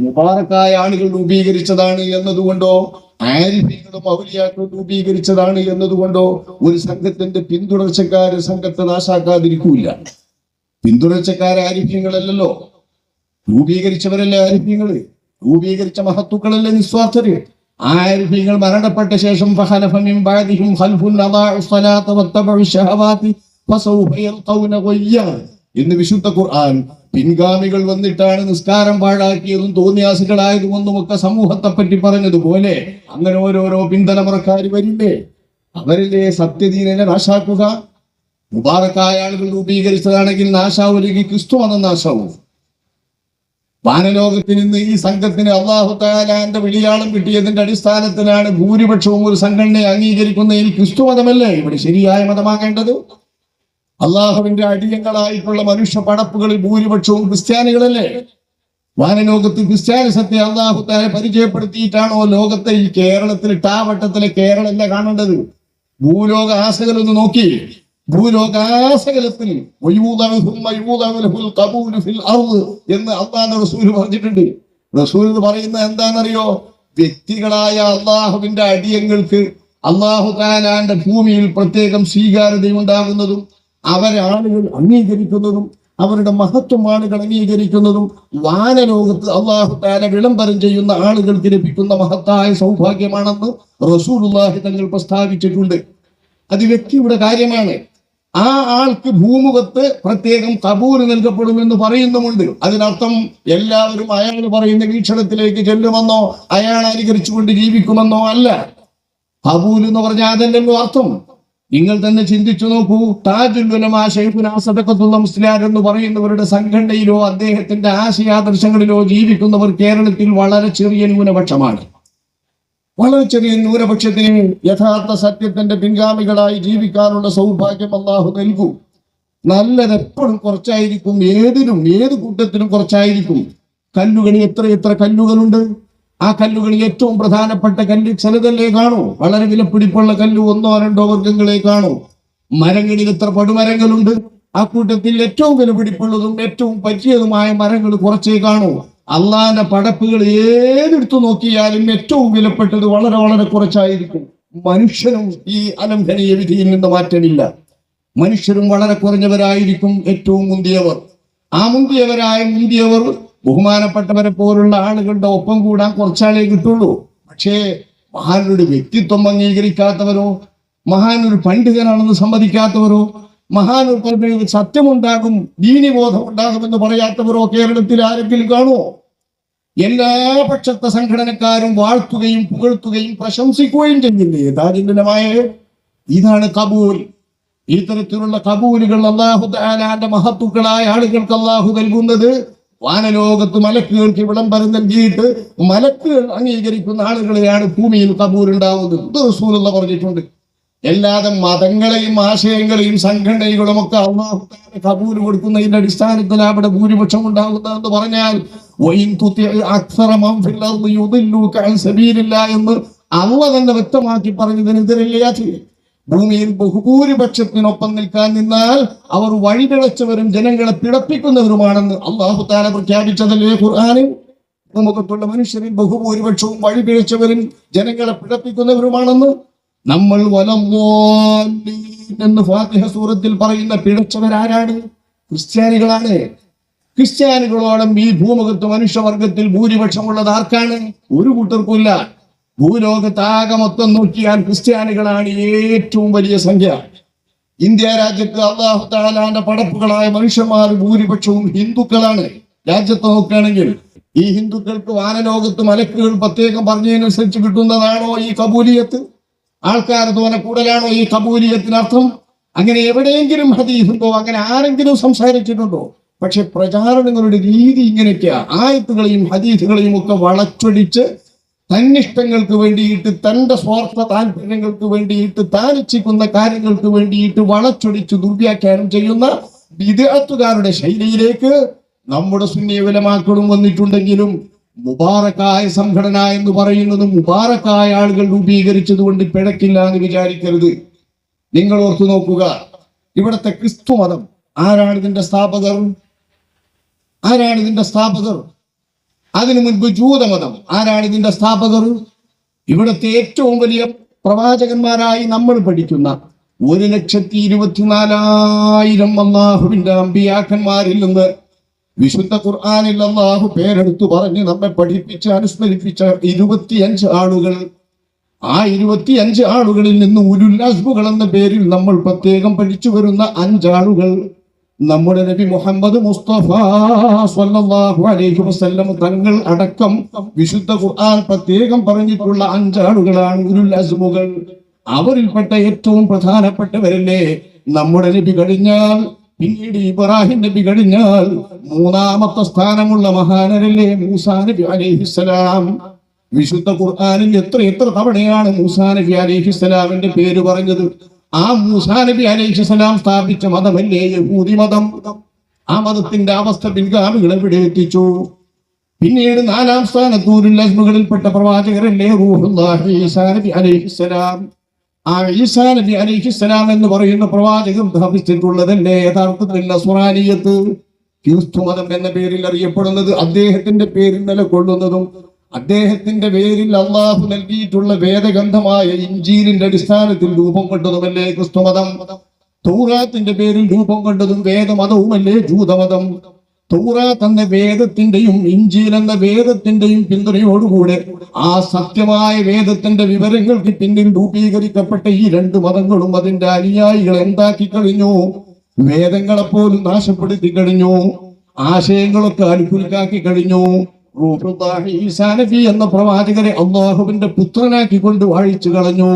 മുബാറക്കായ ആളുകൾ രൂപീകരിച്ചതാണ് എന്നതുകൊണ്ടോ? ആരിഫികളും ഔലിയാക്കളും രൂപീകരിച്ചതാണ് എന്നതുകൊണ്ടോ? ഒരു സംഘത്തിന്റെ പിന്തുടർച്ചക്കാര് സംഘത്തെ നാശാക്കാതിരിക്കൂല. പിന്തുടർച്ചക്കാർ ആരിഫ്യങ്ങളല്ലല്ലോ. രൂപീകരിച്ചവരല്ലേ ആരിഫ്യങ്ങൾ? രൂപീകരിച്ച മഹത്തുക്കളല്ലേ നിസ്വാർത്ഥര്? ആരിഫ്യങ്ങൾ മരണപ്പെട്ട ശേഷം എന്ന് വിശുദ്ധ ഖുർആൻ പിൻഗാമികൾ വന്നിട്ടാണ് നിസ്കാരം പാഴാക്കിയതും തോന്നിയാസികളായതും ഒന്നുമൊക്കെ സമൂഹത്തെ പറ്റി പറഞ്ഞതുപോലെ അങ്ങനെ ഓരോരോ പിന്തലമുറക്കാർ വരില്ലേ? അവരിലെ സത്യദീനനെ നാശാക്കുക? മുബാറക്കായ ആളുകൾ രൂപീകരിച്ചതാണെങ്കിൽ നാശാവുല്ലെങ്കിൽ ക്രിസ്തു മതം നാശാവും. വാനലോകത്തിൽ നിന്ന് ഈ സംഘത്തിന് അള്ളാഹു താലാന്റെ വിളിയാളം കിട്ടിയതിന്റെ അടിസ്ഥാനത്തിലാണ് ഭൂരിപക്ഷവും ഒരു സംഘടനയെ അംഗീകരിക്കുന്നതിൽ ക്രിസ്തു മതമല്ലേ ഇവിടെ ശരിയായ മതമാകേണ്ടത്. അള്ളാഹുവിന്റെ അടിയങ്ങളായിട്ടുള്ള മനുഷ്യ പടപ്പുകളിൽ ഭൂരിപക്ഷവും ക്രിസ്ത്യാനികളല്ലേ? വാനലോകത്ത് ക്രിസ്ത്യാനിസത്തെ അള്ളാഹു താല പരിചയപ്പെടുത്തിയിട്ടാണോ ലോകത്തെ ഈ കേരളത്തിൽ ടാവട്ടത്തിലെ കേരളമല്ല കാണേണ്ടത്? ഭൂലോക ആശകളൊന്ന് നോക്കി. ഭൂലോകാശകലത്തിൽ എന്ന് അള്ളാന്റെ റസൂൽ പറഞ്ഞിട്ടുണ്ട്. റസൂൽ എന്ന് പറയുന്നത് എന്താണെന്നറിയോ? വ്യക്തികളായ അള്ളാഹുവിന്റെ അടിയങ്ങൾക്ക് അള്ളാഹു താലാന്റെ ഭൂമിയിൽ പ്രത്യേകം സ്വീകാര്യതയുണ്ടാകുന്നതും അവരെ ആളുകൾ അംഗീകരിക്കുന്നതും അവരുടെ മഹത്വം ആളുകൾ അംഗീകരിക്കുന്നതും വാനലോകത്ത് അള്ളാഹു താല വിളംബരം ചെയ്യുന്ന ആളുകൾക്ക് ലഭിക്കുന്ന മഹത്തായ സൗഭാഗ്യമാണെന്ന് റസൂലുള്ളാഹി തങ്ങൾ പ്രസ്താവിച്ചിട്ടുണ്ട്. അത് വ്യക്തിയുടെ കാര്യമാണ്. ആ ആൾക്ക് ഭൂമുഖത്ത് പ്രത്യേകം കബൂൽ നൽകപ്പെടുമെന്ന് പറയുന്നുമുണ്ട്. അതിനർത്ഥം എല്ലാവരും അയാൾ പറയുന്ന വീക്ഷണത്തിലേക്ക് ചെല്ലുമെന്നോ അയാൾ അനുകരിച്ചുകൊണ്ട് ജീവിക്കുമെന്നോ അല്ല. കബൂൽ എന്ന് പറഞ്ഞാൽ അതല്ലല്ലോ അർത്ഥം. നിങ്ങൾ തന്നെ ചിന്തിച്ചു നോക്കൂ താജുല്ലുലമാ ഷെയ്ഖുന സദക്കത്തുള്ള മുസ്ലിയാർ എന്ന് പറയുന്നവരുടെ സംഘടനയിലോ അദ്ദേഹത്തിന്റെ ആശയാദർശങ്ങളിലോ ജീവിക്കുന്നവർ കേരളത്തിൽ വളരെ ചെറിയ ന്യൂനപക്ഷമാണ്. വളരെ ചെറിയ ന്യൂനപക്ഷത്തിന് യഥാർത്ഥ സത്യത്തിന്റെ പിൻഗാമികളായി ജീവിക്കാനുള്ള സൗഭാഗ്യം അള്ളാഹു നൽകൂ. നല്ലത് എപ്പോഴും കുറച്ചായിരിക്കും ഏതിനും ഏത് കൂട്ടത്തിനും കുറച്ചായിരിക്കും. കല്ലുകളി എത്ര എത്ര കല്ലുകളുണ്ട്? ആ കല്ലുകൾ ഏറ്റവും പ്രധാനപ്പെട്ട കല്ല് ചിലതല്ലേ കാണൂ? വളരെ വിലപിടിപ്പുള്ള കല്ല് ഒന്നോ രണ്ടോ വർഗങ്ങളെ കാണൂ. മരങ്ങളിൽ എത്ര പടുമരങ്ങളുണ്ട്? ആ കൂട്ടത്തിൽ ഏറ്റവും വിലപിടിപ്പുള്ളതും ഏറ്റവും പറ്റിയതുമായ മരങ്ങൾ കുറച്ചേ കാണൂ. അള്ളാന്റെ പടപ്പുകൾ ഏതെടുത്തു നോക്കിയാലും ഏറ്റവും വിലപ്പെട്ടത് വളരെ വളരെ കുറച്ചായിരിക്കും. മനുഷ്യനും ഈ അലംഘനീയ വിധിയിൽ നിന്ന് മാറ്റമില്ല. മനുഷ്യരും വളരെ കുറഞ്ഞവരായിരിക്കും ഏറ്റവും മുന്തിയവർ. ആ മുന്തിയവരായ മുന്തിയവർ ബഹുമാനപ്പെട്ടവരെ പോലുള്ള ആളുകളുടെ ഒപ്പം കൂടാൻ കുറച്ചാളേ കിട്ടുള്ളൂ. പക്ഷേ മഹാനൊരു വ്യക്തിത്വം അംഗീകരിക്കാത്തവരോ മഹാനൊരു പണ്ഡിതനാണെന്ന് സമ്മതിക്കാത്തവരോ മഹാനൊരു പറഞ്ഞ സത്യമുണ്ടാകും ദീനിബോധം ഉണ്ടാകുമെന്ന് പറയാത്തവരോ കേരളത്തിൽ ആരെങ്കിലും കാണുമോ? എല്ലാ പക്ഷത്തെ സംഘടനക്കാരും വാഴ്ത്തുകയും പുകഴ്ത്തുകയും പ്രശംസിക്കുകയും ചെയ്യുന്നില്ലേ ദാരിദ്ര്യമായ ഇതാണ് കബൂൽ. ഇത്തരത്തിലുള്ള തരത്തിലുള്ള കബൂലുകൾ അള്ളാഹു മഹത്തുക്കളായ ആളുകൾക്ക് അള്ളാഹു നൽകുന്നത് വാനലോകത്ത് മലക്കുകൾക്ക് വിളംബരം നൽകിയിട്ട് മലക്കുകൾ അംഗീകരിക്കുന്ന ആളുകളെയാണ് ഭൂമിയിൽ കബൂൽ ഉണ്ടാവുന്നത് ഇത് റസൂലുള്ള പറഞ്ഞിട്ടുണ്ട്. എല്ലാതെ മതങ്ങളെയും ആശയങ്ങളെയും സംഘടനകളും ഒക്കെ അള്ളാഹു കബൂൽ കൊടുക്കുന്നതിന്റെ അടിസ്ഥാനത്തിൽ അവിടെ ഭൂരിപക്ഷം ഉണ്ടാകുന്നതെന്ന് പറഞ്ഞാൽ എന്ന് അള്ള തന്നെ വ്യക്തമാക്കി പറഞ്ഞതിനെതിരല്ലേ ഭൂമിയിൽ ബഹുഭൂരിപക്ഷത്തിനൊപ്പം നിൽക്കാൻ നിന്നാൽ അവർ വഴിപിഴച്ചവരും ജനങ്ങളെ പിടപ്പിക്കുന്നവരുമാണെന്ന് അള്ളാഹു താല പ്രഖ്യാപിച്ചതല്ലേ ഖുർആാനിൽ? നമുക്കത്തുള്ള മനുഷ്യരിൽ ബഹുഭൂരിപക്ഷവും വഴിപിഴച്ചവരും ജനങ്ങളെ പിഴപ്പിക്കുന്നവരുമാണെന്ന് നമ്മൾ വലം എന്ന് ഫാത്തിഹ സൂറത്തിൽ പറയുന്ന പിഴച്ചവരാരാണ്? ക്രിസ്ത്യാനികളാണ്. ക്രിസ്ത്യാനികളോളം ഈ ഭൂമുഖത്ത് മനുഷ്യവർഗത്തിൽ ഭൂരിപക്ഷമുള്ളത് ആർക്കാണ്? ഒരു കൂട്ടർക്കുമില്ല. ഭൂലോകത്താകെ മൊത്തം നോക്കിയാൽ ക്രിസ്ത്യാനികളാണ് ഏറ്റവും വലിയ സംഖ്യ. ഇന്ത്യ രാജ്യത്ത് അള്ളാഹു താലാന്റെ പടപ്പുകളായ മനുഷ്യന്മാർ ഭൂരിപക്ഷവും ഹിന്ദുക്കളാണ്. രാജ്യത്ത് നോക്കുകയാണെങ്കിൽ ഈ ഹിന്ദുക്കൾക്ക് വാനലോകത്ത് മലക്കുകൾ പ്രത്യേകം പറഞ്ഞതിനനുസരിച്ച് കിട്ടുന്നതാണോ ഈ കബൂലിയത്ത്? ആൾക്കാർ തോന്നെ കൂടലാണോ ഈ കബൂലിയത്തിനർത്ഥം? അങ്ങനെ എവിടെയെങ്കിലും ഹദീസുണ്ടോ? അങ്ങനെ ആരെങ്കിലും സംസാരിച്ചിട്ടുണ്ടോ? പക്ഷെ പ്രചാരണങ്ങളുടെ രീതി ഇങ്ങനെയൊക്കെയാ. ആയത്തുകളെയും ഹദീസുകളെയും ഒക്കെ വളച്ചൊടിച്ച് തന്നിഷ്ടങ്ങൾക്ക് വേണ്ടിയിട്ട് തന്റെ സ്വാർത്ഥ താല്പര്യങ്ങൾക്ക് വേണ്ടിയിട്ട് താൻ കാര്യങ്ങൾക്ക് വേണ്ടിയിട്ട് വളച്ചൊടിച്ച് ദുർവ്യാഖ്യാനം ചെയ്യുന്ന വിദഗ്ധക്കാരുടെ ശൈലിയിലേക്ക് നമ്മുടെ സുന്നിയവലമാക്കളും വന്നിട്ടുണ്ടെങ്കിലും മുബാറക്കായ സംഘടന എന്ന് പറയുന്നത് മുബാറക്കായ ആളുകൾ രൂപീകരിച്ചത് കൊണ്ട് പിഴക്കില്ല എന്ന് വിചാരിക്കരുത്. നിങ്ങൾ ഓർത്തു നോക്കുക ഇവിടുത്തെ ക്രിസ്തു മതം ആരാണ് ഇതിന്റെ സ്ഥാപകർ? ആരാണ് ഇതിന്റെ സ്ഥാപകർ? അതിനു മുൻപ് ജൂതമതം. ആരാണ് ഇതിന്റെ സ്ഥാപകർ? ഇവിടുത്തെ ഏറ്റവും വലിയ പ്രവാചകന്മാരായി നമ്മൾ പഠിക്കുന്ന ഒരു ലക്ഷത്തി ഇരുപത്തിനാലായിരം അള്ളാഹുവിന്റെ അമ്പിയാക്കന്മാരിൽ നിന്ന് വിശുദ്ധ ഖുർആാനിൽ അള്ളാഹു പേരെടുത്തു പറഞ്ഞ് നമ്മെ പഠിപ്പിച്ച് അനുസ്മരിപ്പിച്ച ഇരുപത്തിയഞ്ച് ആളുകൾ. ആ ഇരുപത്തിയഞ്ച് ആളുകളിൽ നിന്ന് ഉരുല്ലാസ്ബുകൾ എന്ന പേരിൽ നമ്മൾ പ്രത്യേകം പഠിച്ചു വരുന്ന അഞ്ചാളുകൾ. നമ്മുടെ നബി മുഹമ്മദ് മുസ്തഫ സ്വല്ലല്ലാഹു അലൈഹി വസല്ലം തങ്ങൾ അടക്കം വിശുദ്ധ ഖുർആൻ പ്രത്യേകം പറഞ്ഞിട്ടുള്ള അഞ്ചാളുകളാണ് ഉരുൽ അസ്മുകൾ. അവരിൽപ്പെട്ട ഏറ്റവും പ്രധാനപ്പെട്ടവരല്ലേ നമ്മുടെ നബി കഴിഞ്ഞാൽ പിന്നീട് ഇബ്രാഹിം നബി കഴിഞ്ഞാൽ മൂന്നാമത്തെ സ്ഥാനമുള്ള മഹാനരല്ലേ മൂസാ നബി അലൈഹിസ്സലാം വിശുദ്ധ ഖുർആാനിൽ എത്ര എത്ര തവണയാണ് മൂസാ നബി അലൈഹിസ്സലാമിന്റെ പേര് പറഞ്ഞത്? ആ മൂസാ നബി അലൈഹിസ്സലാം സ്ഥാപിച്ച മതമല്ലേ യഹൂദി മതം? ആ മതത്തിന്റെ അവസ്ഥ പിൻഗാമികൾ എവിടെ എത്തിച്ചു? പിന്നീട് നാലാം സ്ഥാനത്തൂരിൽ അസ്മുകളിൽപ്പെട്ട പ്രവാചകരല്ലേ റൂഹുല്ലാഹി അലൈഹിസ്സലാം ആ ഈസാ അലൈഹിസ്സലാം എന്ന് പറയുന്ന പ്രവാചകൻ സ്ഥാപിച്ചിട്ടുള്ളതല്ലേ? യഥാർത്ഥത്തിൽ നസ്രാനിയത്ത് ക്രിസ്തു മതം എന്ന പേരിൽ അറിയപ്പെടുന്നത് അദ്ദേഹത്തിന്റെ പേരിൽ നിലകൊള്ളുന്നതും അദ്ദേഹത്തിന്റെ പേരിൽ അള്ളാഹു നൽകിയിട്ടുള്ള വേദഗന്ധമായ ഇഞ്ചീലിന്റെ അടിസ്ഥാനത്തിൽ രൂപം കൊണ്ടതുമല്ലേ ക്രിസ്തുമതം? തൗറാത്തിന്റെ പേരിൽ രൂപം കൊണ്ടതും വേദമതവുമല്ലേ ജൂതമതം? തൗറാത്ത് എന്ന വേദത്തിന്റെയും ഇഞ്ചീൽ എന്ന വേദത്തിന്റെയും പിന്തുണയോടുകൂടെ ആ സത്യമായ വേദത്തിന്റെ വിവരങ്ങൾക്ക് പിന്നിൽ രൂപീകരിക്കപ്പെട്ട ഈ രണ്ട് മതങ്ങളും അതിന്റെ അനുയായികൾ എന്താക്കി കഴിഞ്ഞു? വേദങ്ങളെപ്പോലും നാശപ്പെടുത്തി കഴിഞ്ഞു. ആശയങ്ങളൊക്കെ അനുകൂലിക്കാക്കി കഴിഞ്ഞു. റൂഹുല്ലാഹി ഈസാ എന്ന പ്രവാചകരെ അള്ളാഹുവിന്റെ പുത്രനാക്കി കൊണ്ട് വാഴിച്ചു കളഞ്ഞു.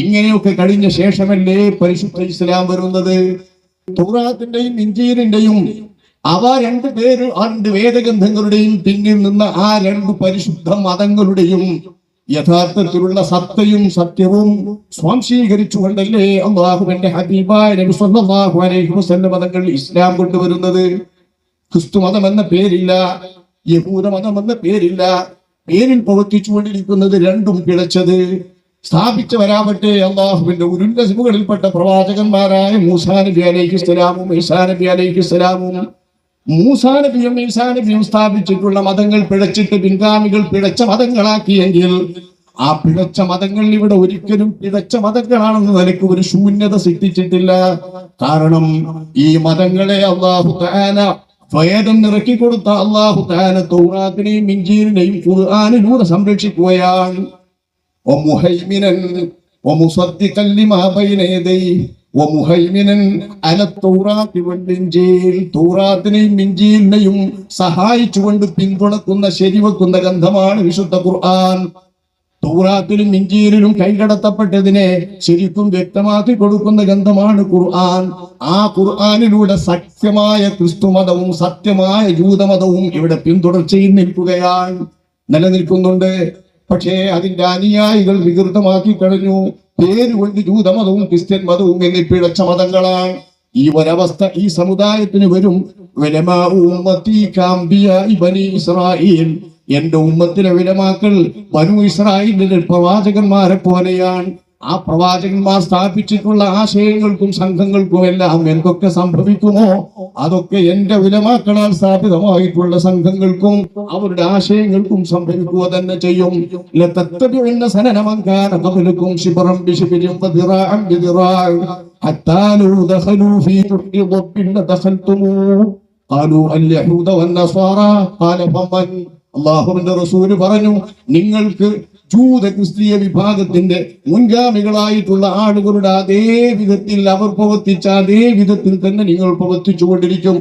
ഇങ്ങനെയൊക്കെ കഴിഞ്ഞ ശേഷമല്ലേ പരിശുദ്ധ ഇസ്ലാം വരുന്നത്? തുറാത്തിന്റെയും ഇഞ്ചീരിന്റെയും അവ രണ്ട് പേര് രണ്ട് വേദഗ്രന്ഥങ്ങളുടെയും പിന്നിൽ നിന്ന് ആ രണ്ട് പരിശുദ്ധ മതങ്ങളുടെയും യഥാർത്ഥത്തിലുള്ള സത്തയും സത്യവും സ്വാംശീകരിച്ചുകൊണ്ടല്ലേ അള്ളാഹുവിന്റെ ഹബീബായ നബി സല്ലല്ലാഹു അലൈഹി വസല്ലം മതങ്ങൾ ഇസ്ലാം കൊണ്ടുവരുന്നത്? ക്രിസ്തു മതം എന്ന പേരില്ല. യഹൂദ മതം എന്ന പേരില്ല. പേരിൽ പ്രവർത്തിച്ചുകൊണ്ടിരിക്കുന്നത് രണ്ടും കിളച്ചത് സ്ഥാപിച്ചു വരാമട്ടെ അള്ളാഹുവിന്റെ ഉരുന്നസിമുകളിൽപ്പെട്ട പ്രവാചകന്മാരായ മൂസാ നബി അലൈഹി സ്വലാമും ഈസാ നബി അലൈഹി സ്വലാമും മൂസാ നബിയും ഈസാ നബിയും സ്ഥാപിച്ചിട്ടുള്ള മതങ്ങൾ പിഴച്ചിട്ട് പിൻഗാമികൾ പിഴച്ച മതങ്ങളാക്കിയെങ്കിൽ ആ പിഴച്ച മതങ്ങൾ ഇവിടെ ഒരിക്കലും പിഴച്ച മതങ്ങളാണെന്ന് നിലയ്ക്ക് ഒരു ശൂന്യത സിദ്ധിച്ചിട്ടില്ല കാരണം ഈ മതങ്ങളെ അള്ളാഹു ഫയേദം നിറക്കി കൊടുത്ത അള്ളാഹു താന തൗറാത്തിനെയും ഇഞ്ചീരിനെയും ഖുർആാനിലൂടെ സംരക്ഷിക്കുകയാണ്. തൂറാത്തിനെയും സഹായിച്ചുകൊണ്ട് പിന്തുണക്കുന്ന ശരിവെക്കുന്ന ഗന്ധമാണ് വിശുദ്ധ ഖുർആൻ. തൗറാത്തിലും ഇഞ്ചീലിലും കൈകടത്തപ്പെട്ടതിനെ ശരിക്കും വ്യക്തമാക്കി കൊടുക്കുന്ന ഗ്രന്ഥമാണ് ഖുർആൻ. ആ ഖുർആാനിലൂടെ സത്യമായ ക്രിസ്തുമതവും സത്യമായ ജൂതമതവും ഇവിടെ പിന്തുടർച്ചയിൽ നിൽക്കുകയാണ്. നിലനിൽക്കുന്നുണ്ട്. പക്ഷേ അതിന്റെ അനുയായികൾ വികൃതമാക്കി കഴിഞ്ഞു. പേരുകൊണ്ട് ജൂതമതവും ക്രിസ്ത്യൻ മതവും എന്നീ പിഴച്ച മതങ്ങളാണ്. ഈ ഒരവസ്ഥ ഈ സമുദായത്തിന് വരും. എന്റെ ഉമ്മത്തിലെ വിലമാക്കൾ ബനു ഇസ്രായേലിന്റെ പ്രവാചകന്മാരെ പോലെയാണ് ആ പ്രവാചകന്മാർ സ്ഥാപിച്ചിട്ടുള്ള ആശയങ്ങൾക്കും സംഘങ്ങൾക്കും എല്ലാം എന്തൊക്കെ സംഭവിക്കുമോ അതൊക്കെ എന്റെ വിലമാക്കളാൽ സ്ഥാപിതമായിട്ടുള്ള സംഘങ്ങൾക്കും അവരുടെ ആശയങ്ങൾക്കും സംഭവിക്കുക തന്നെ ചെയ്യും ലതത്തബിഉന്ന സനന മൻ കാന ഖബ്ലകും ശിബ്റൻ ബിശിബ്രിൻ വദിറാഅൻ ബിദിറാഅ ഹത്താ ലൗ ദഖലൂ ഫീ ജുഹ്രി ضب ലദഖൽതുമൂ قالوا اليهود والنصارى قال فمن അള്ളാഹുവിന്റെ റസൂൽ പറഞ്ഞു നിങ്ങൾക്ക് ജൂത ക്രിസ്തീയ വിഭാഗത്തിന്റെ മുൻഗാമികളായിട്ടുള്ള ആളുകളുടെ അതേ വിധത്തിൽ അവർ പ്രവർത്തിച്ച അതേ വിധത്തിൽ തന്നെ നിങ്ങൾ പ്രവർത്തിച്ചു കൊണ്ടിരിക്കും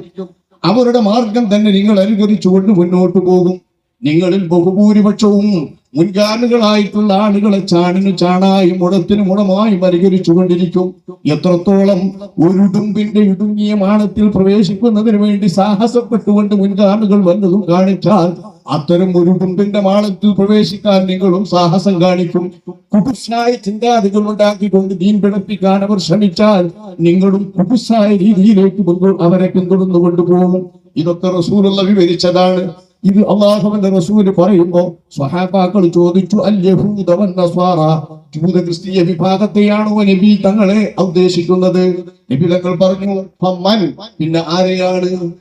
അവരുടെ മാർഗം തന്നെ നിങ്ങൾ അനുകരിച്ചുകൊണ്ട് മുന്നോട്ട് പോകും. നിങ്ങളിൽ ബഹുഭൂരിപക്ഷവും മുൻഗാമികളായിട്ടുള്ള ആളുകളെ ചാണിനു ചാണായും മുടത്തിനും മുടമായും അനുകരിച്ചു കൊണ്ടിരിക്കും എത്രത്തോളം ഒരുടുമ്പിന്റെ ഇടുങ്ങിയ മാണത്തിൽ പ്രവേശിക്കുന്നതിന് വേണ്ടി സാഹസപ്പെട്ടുകൊണ്ട് മുൻഗാമികൾ വല്ലതും കാണിച്ചാൽ അത്തരം ഒരു ഉടുമ്പിന്റെ മാളത്തിൽ പ്രവേശിക്കാൻ നിങ്ങളും സാഹസം കാണിക്കും. കുബുസായ ചിന്താതികൾ ഉണ്ടാക്കിക്കൊണ്ട് ദീൻ പിടപ്പിക്കാൻ അവർ ശ്രമിച്ചാൽ നിങ്ങളും കുബുസായ രീതിയിലേക്ക് അവരെ പിന്തുടർന്നു കൊണ്ടുപോകും ഇതൊക്കെ റസൂലുള്ള വിവരിച്ചതാണ്. ഇത് അള്ളാഹുവിന്റെ റസൂൽ പറയുമ്പോ സ്വഹാബാക്കൾ ചോദിച്ചു ജൂത ക്രിസ്തീയ വിഭാഗത്തെയാണോ നബി തങ്ങളെ ഉദ്ദേശിക്കുന്നത്? നബി തങ്ങൾ പറഞ്ഞു പിന്നെ ആരെയാണ്?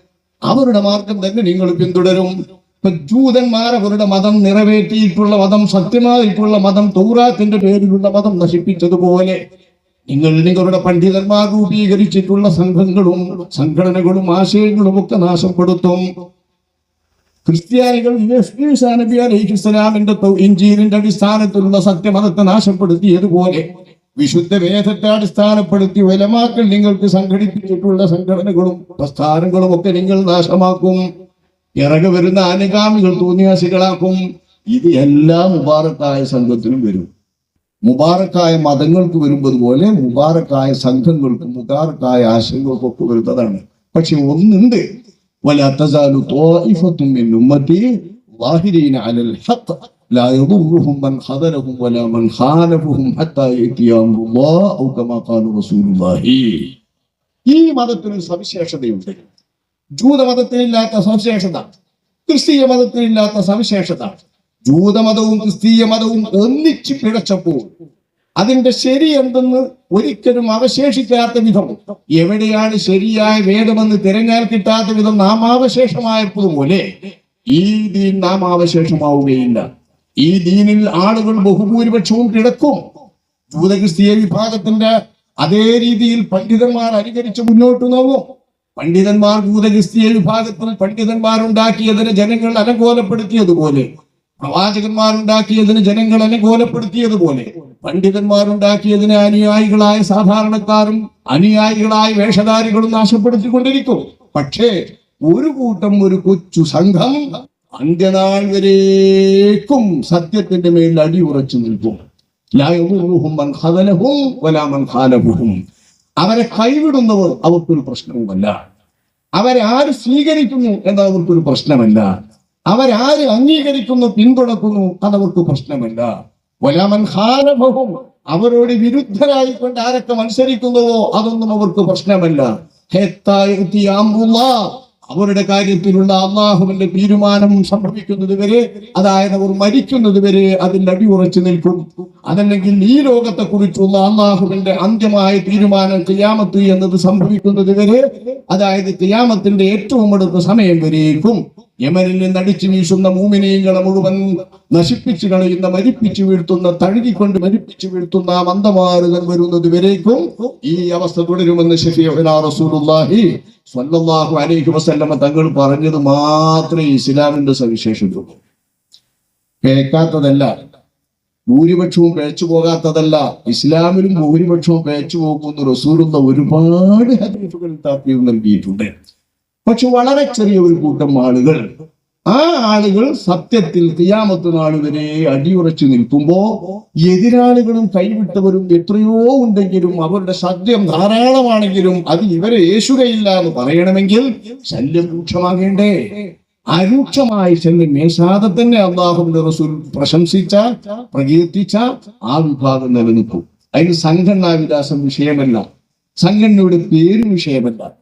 അവരുടെ മാർഗം തന്നെ നിങ്ങൾ പിന്തുടരും. ഇപ്പൊ ജൂതന്മാർ അവരുടെ മതം നിറവേറ്റിയിട്ടുള്ള മതം സത്യമായിട്ടുള്ള മതം തൗറാത്തിന്റെ പേരിലുള്ള മതം നശിപ്പിച്ചതുപോലെ നിങ്ങൾ നിങ്ങളുടെ പണ്ഡിതന്മാർ രൂപീകരിച്ചിട്ടുള്ള സംഘങ്ങളും സംഘടനകളും ആശയങ്ങളും ഒക്കെ നാശപ്പെടുത്തും. ക്രിസ്ത്യാനികൾ നബി ഇഞ്ചീലിന്റെ അടിസ്ഥാനത്തിലുള്ള സത്യമതത്തെ നാശപ്പെടുത്തിയതുപോലെ വിശുദ്ധ വേദത്തെ അടിസ്ഥാനപ്പെടുത്തി വലമാക്കൾ നിങ്ങൾക്ക് സംഘടിപ്പിച്ചിട്ടുള്ള സംഘടനകളും പ്രസ്ഥാനങ്ങളും ഒക്കെ നിങ്ങൾ നാശമാക്കും. ഇറങ്ങി വരുന്ന അനുഗാമികൾ തോന്നിയാസികളാക്കും ഇത് എല്ലാ മുബാറക്കായ സംഘത്തിനും വരും. മുബാറക്കായ മതങ്ങൾക്ക് വരുന്നതുപോലെ മുബാറക്കായ സംഘങ്ങൾക്കും മുബാറക്കായ ആശയങ്ങൾക്കും ഒക്കെ വരുന്നതാണ്. പക്ഷെ ഒന്നുണ്ട്. ഈ മതത്തിനൊരു സവിശേഷതയുണ്ട്. ജൂതമതത്തിനില്ലാത്ത സവിശേഷത ക്രിസ്തീയ മതത്തിനില്ലാത്ത സവിശേഷത. ജൂതമതവും ക്രിസ്തീയ മതവും ഒന്നിച്ച് പിഴച്ചപ്പോൾ അതിന്റെ ശരി എന്തെന്ന് ഒരിക്കലും അവശേഷിക്കാത്ത വിധം എവിടെയാണ് ശരിയായ വേദമെന്ന് തിരഞ്ഞാൽ കിട്ടാത്ത വിധം നാമാവശേഷമായതുപോലെ ഈ ദീൻ നാമാവശേഷമാവുകയില്ല ഈ ദീനിൽ ആളുകൾ ബഹുഭൂരിപക്ഷവും കിടക്കും. ജൂതക്രിസ്തീയ വിഭാഗത്തിന്റെ അതേ രീതിയിൽ പണ്ഡിതന്മാർ അനുകരിച്ച് മുന്നോട്ട് നോക്കും. പണ്ഡിതന്മാർ ഭൂതക്രിസ്തീയ വിഭാഗത്തിൽ പണ്ഡിതന്മാരുണ്ടാക്കിയതിന് ജനങ്ങൾ അലങ്കോലപ്പെടുത്തിയതുപോലെ പ്രവാചകന്മാരുണ്ടാക്കിയതിന് ജനങ്ങൾ അലങ്കോലപ്പെടുത്തിയതുപോലെ പണ്ഡിതന്മാരുണ്ടാക്കിയതിന് അനുയായികളായ സാധാരണക്കാരും അനുയായികളായ വേഷധാരികളും നാശപ്പെടുത്തിക്കൊണ്ടിരിക്കും പക്ഷേ ഒരു കൂട്ടം ഒരു കൊച്ചു സംഘം അന്ത്യനാൾ വരേക്കും സത്യത്തിന്റെ മേൽ അടിയുറച്ചു നിൽക്കും. അവരെ കൈവിടുന്നവർ അവർക്കൊരു പ്രശ്നവുമല്ല. അവരെ ആര് സ്വീകരിക്കുന്നു എന്നത് അവർക്കൊരു പ്രശ്നമല്ല അവരാര് അംഗീകരിക്കുന്നു പിന്തുണക്കുന്നു അതവർക്ക് പ്രശ്നമല്ല വലാമൻ ഖാലഫഹും അവരോട് വിരുദ്ധരായിക്കൊണ്ട് ആരൊക്കെ മത്സരിക്കുന്നുവോ അതൊന്നും അവർക്ക് പ്രശ്നമല്ല. അവരുടെ കാര്യത്തിലുള്ള അള്ളാഹുവിന്റെ തീരുമാനം സംഭവിക്കുന്നത് വരെ അതായത് അവർ മരിക്കുന്നത് വരെ അതിൽ അടിയുറച്ചു നിൽക്കും. അതല്ലെങ്കിൽ ഈ ലോകത്തെ കുറിച്ചുള്ള അള്ളാഹുവിന്റെ അന്ത്യമായ തീരുമാനം ക്യാമത്ത് എന്നത് സംഭവിക്കുന്നത് വരെ അതായത് ക്യാമത്തിന്റെ ഏറ്റവും അടുത്ത സമയം വരേക്കും. യമനിൽ നിന്ന് അടിച്ചു വീശുന്ന മൂമിനീങ്ങളെ മുഴുവൻ നശിപ്പിച്ചു കളയുന്ന മരിപ്പിച്ചു വീഴ്ത്തുന്ന തഴുകിക്കൊണ്ട് മരിപ്പിച്ചു വീഴ്ത്തുന്ന മന്ദമാരുകൾ വരുന്നത് വരേക്കും ഈ അവസ്ഥ തുടരുമെന്ന് റസൂലുള്ളാഹി സ്വല്ലല്ലാഹു അലൈഹി വസല്ലമ തങ്ങൾ പറഞ്ഞത് മാത്രമേ ഇസ്ലാമിന്റെ സവിശേഷതയുള്ളൂ. കേൾക്കാത്തതല്ല ഭൂരിപക്ഷവും പേച്ചു പോകാത്തതല്ല ഇസ്ലാമിലും ഭൂരിപക്ഷവും പേച്ചു പോകുന്ന റസൂലുള്ള ഒരുപാട് ഹദീസുകൾ താപ്യം നൽകിയിട്ടുണ്ട്. പക്ഷെ വളരെ ചെറിയ ഒരു കൂട്ടം ആളുകൾ ആ ആളുകൾ സത്യത്തിൽ തിയാമത്ത് നാൾ വരെ അടിയുറച്ചു നിൽക്കുമ്പോ എതിരാളികളും കൈവിട്ടവരും എത്രയോ ഉണ്ടെങ്കിലും അവരുടെ സത്യം ധാരാളമാണെങ്കിലും അത് ഇവരെ യേശുകയില്ല എന്ന് പറയണമെങ്കിൽ ശല്യം രൂക്ഷമാകേണ്ടേ. അരൂക്ഷമായി ചെന്ന് മേശാതെ തന്നെ അള്ളാഹുവിന്റെ റസൂൽ പ്രശംസിച്ച പ്രകീർത്തിച്ച ആ വിഭാഗം നിലനിൽക്കും. അതിന് സംഘടനാ വിലാസം വിഷയമല്ല. സംഘടനയുടെ പേര് വിഷയമല്ല.